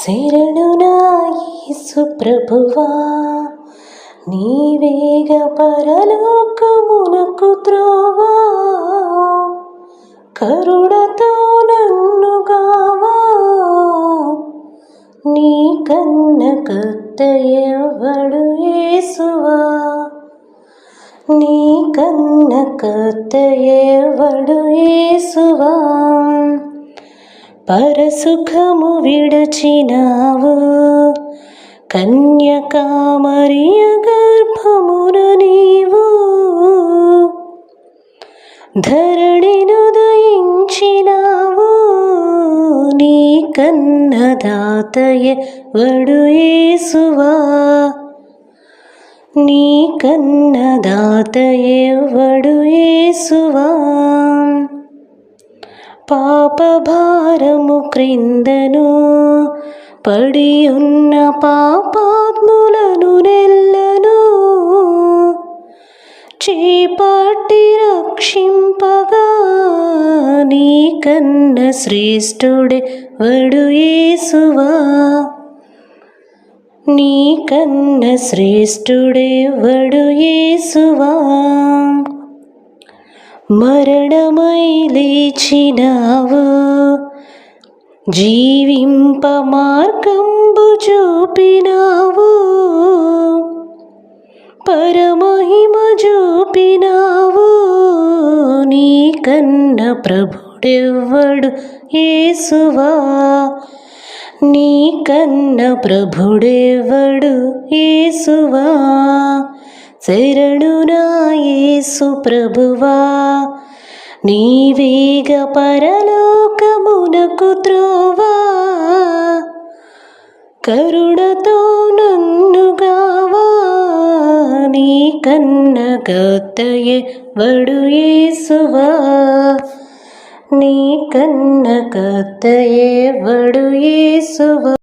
శరణునా యేసు ప్రభువా నీవేగ పరలోకమునకు త్రోవా కరుణతో నన్ను గావా నీ కన్న కత్త ఎవడు యేసువా నీ కన్న కత్త ఎవడు యేసువా పరసుఖము విడచినావు. కన్యకామరియ గర్భమున నీవు ధరణిను దయించినావు. నీ కన్నదాతయ వడు ఏసువా నీ కన్నదాతయ వడు ఏసువా పాపభారము క్రిందను పడి ఉన్న పాపాత్ములను నెల్లను. చేపట్టి రక్షింపగా నీ కన్న శ్రేష్ఠుడే వడు యేసువా. నీ కన్న శ్రేష్ఠుడే వడు యేసువా. మరణమై లేచినావు? జీవింప మార్గంబు చూపినావు? పరమహిమ చూపినావు? నీ కన్న ప్రభుడెవ్వడు ఏసువా నీ కన్న ప్రభుడేవడు? ఏసువా శరణునా యేసు ప్రభువా. నీవేగ పరలోకమునకు త్రోవా. కరుణతో నన్ను గావా. నీ కన్న గత్తయే వడు యేసువా. నీ కన్న కత్తయే వడు ఏసువ